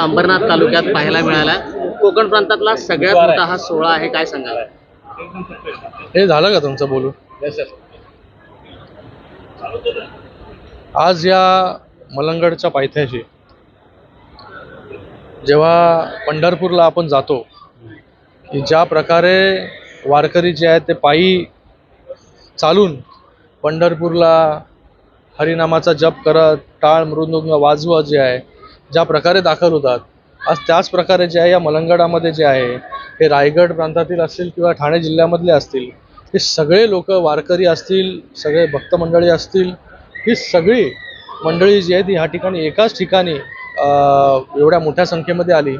अंबरनाथ तालुक्यात पाहायला मिळाला. कोकण प्रांतातला सगळ्यात मोठा हा सोहळा आहे काय सांगाल? हे झालं का तुमचं बोलून? आज या मलंगडच्या पायथ्याशी जेव्हा पंढरपूरला आपण जातो की ज्या प्रकारे वारकरी जे आहेत ते पायी चालून पंढरपूरला हरिनामाचा जप करत टाळ मृदुंग वाजवत जे आहे ज्या प्रकारे दाखल होतात आज त्याच प्रकारे जे आहे या मलंगडामध्ये जे आहे हे रायगड प्रांतातील असतील किंवा ठाणे जिल्ह्यामधले असतील हे सगळे लोक वारकरी असतील सगळे भक्त मंडळी असतील ही सगळी मंडळी जी आहे ती ह्या ठिकाणी एकाच ठिकाणी एवढ्या मोठ्या संख्येमध्ये आली.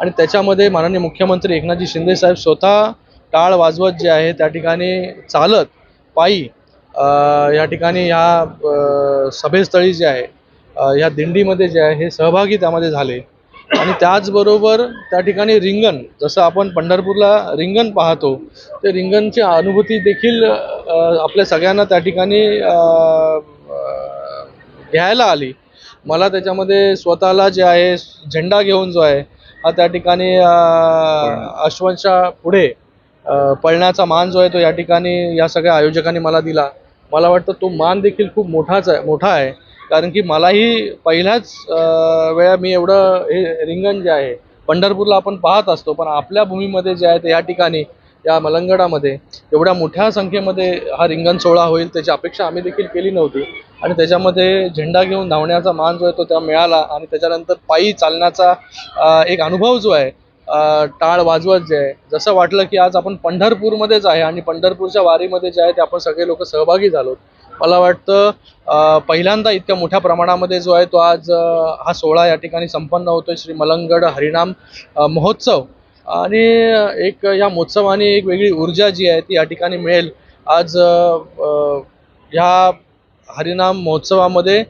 आणि त्याच्यामध्ये माननीय मुख्यमंत्री एकनाथजी शिंदेसाहेब स्वतः टाळ वाजवत जे आहे त्या ठिकाणी चालत पायी या ठिकाणी ह्या सभेस्थळी जे आहे ह्या दिंडीमध्ये जे आहे हे सहभागी त्यामध्ये झाले. आणि त्याचबरोबर त्या ठिकाणी रिंगण जसं आपण पंढरपूरला रिंगण पाहतो ते रिंगणची अनुभूती देखील आपल्या सगळ्यांना त्या ठिकाणी घ्यायला आली. मला त्याच्यामध्ये स्वतःला जे आहे झेंडा घेऊन जो आहे हा त्या ठिकाणी अं, अश्वांच्या पुढे पळण्याचा मान जो आहे तो या ठिकाणी या सगळ्या आयोजकांनी मला दिला. मला वाटतं तो मान देखील खूप मोठाच आहे मोठा आहे. कारण की मलाही पहिल्याच वेळा मी एवढं हे रिंगण जे आहे पंढरपूरला आपण पाहत असतो पण आपल्या भूमीमध्ये जे आहे ते या ठिकाणी या मलंगडामध्ये एवढ्या मोठ्या संख्येमध्ये हा रिंगण सोहळा होईल त्याची अपेक्षा आम्ही देखील केली नव्हती. आणि त्याच्यामध्ये झेंडा घेऊन धावण्याचा मान जो आहे तो त्या मिळाला आणि त्याच्यानंतर पायी चालण्याचा एक अनुभव जो आहे टाळ वाजवत जे आहे जसं वाटलं की आज आपण पंढरपूरमध्येच आहे आणि पंढरपूरच्या वारीमध्ये जे आहे ते आपण सगळे लोक सहभागी झालो मला वाटतं पहिल्यांदा इतक्या मोठ्या प्रमाणामध्ये जो आहे तो आज हा सोहळा या ठिकाणी संपन्न होतो श्री मलंगड हरिनाम महोत्सव. आणि एक या महोत्सवाने एक वेगळी ऊर्जा जी आहे ती या ठिकाणी मिळेल. आज ह्या हरिनाम महोत्सवामध्ये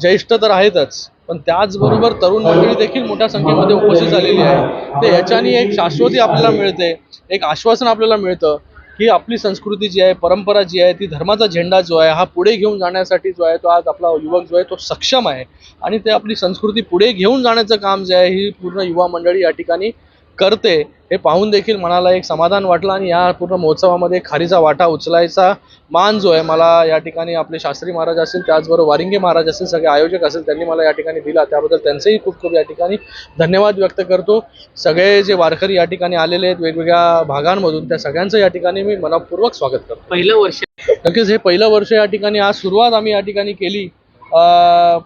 ज्येष्ठ तर आहेतच पण त्याचबरोबर तरुण मंडळी देखील मोठ्या संख्येमध्ये उपस्थित झालेली आहे. तर याच्याने एक शाश्वती आपल्याला मिळते एक आश्वासन आपल्याला मिळतं की आपली संस्कृती जी आहे परंपरा जी आहे ती धर्माचा झेंडा जो आहे हा पुढे घेऊन जाण्यासाठी जो आहे तो आज आपला युवक जो आहे तो सक्षम आहे. आणि ते आपली संस्कृती पुढे घेऊन जाण्याचं काम जे आहे ही पूर्ण युवा मंडळी या ठिकाणी करते हे पाहून देखील मनाला एक समाधान वाटलं आणि या पूर्ण महोत्सवामध्ये खारीचा वाटा उचलायचा मान जो आहे मला या ठिकाणी आपले शास्त्री महाराज असतील त्याचबरोबर वारिंगे महाराज असतील सगळे आयोजक असेल त्यांनी मला या ठिकाणी दिला. त्याबद्दल त्यांचेही खूप खूप या ठिकाणी धन्यवाद व्यक्त करतो. सगळे जे वारकरी या ठिकाणी आलेले आहेत वेगवेगळ्या भागांमधून त्या सगळ्यांचं या ठिकाणी मी मनपूर्वक स्वागत करतो. पहिलं वर्ष. नक्कीच हे पहिलं वर्ष या ठिकाणी आज सुरुवात आम्ही या ठिकाणी केली.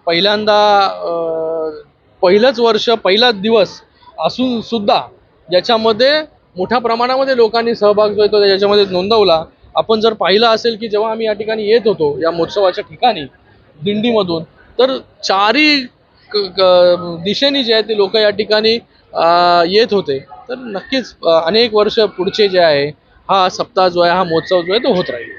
पहिल्यांदा पहिलंच वर्ष पहिलाच दिवस असून सुद्धा ज्याच्यामध्ये मोठ्या प्रमाणामध्ये लोकांनी सहभाग जो आहे तो याच्यामध्ये नोंदवला. आपण जर पाहिलं असेल की जेव्हा आम्ही या ठिकाणी येत होतो या महोत्सवाच्या ठिकाणी दिंडीमधून तर चारी क- दिशेने जे आहे ते लोक या ठिकाणी येत होते. तर नक्कीच अनेक वर्ष पुढचे जे आहे हा सप्ताह जो आहे हा महोत्सव जो आहे तो होत राहील.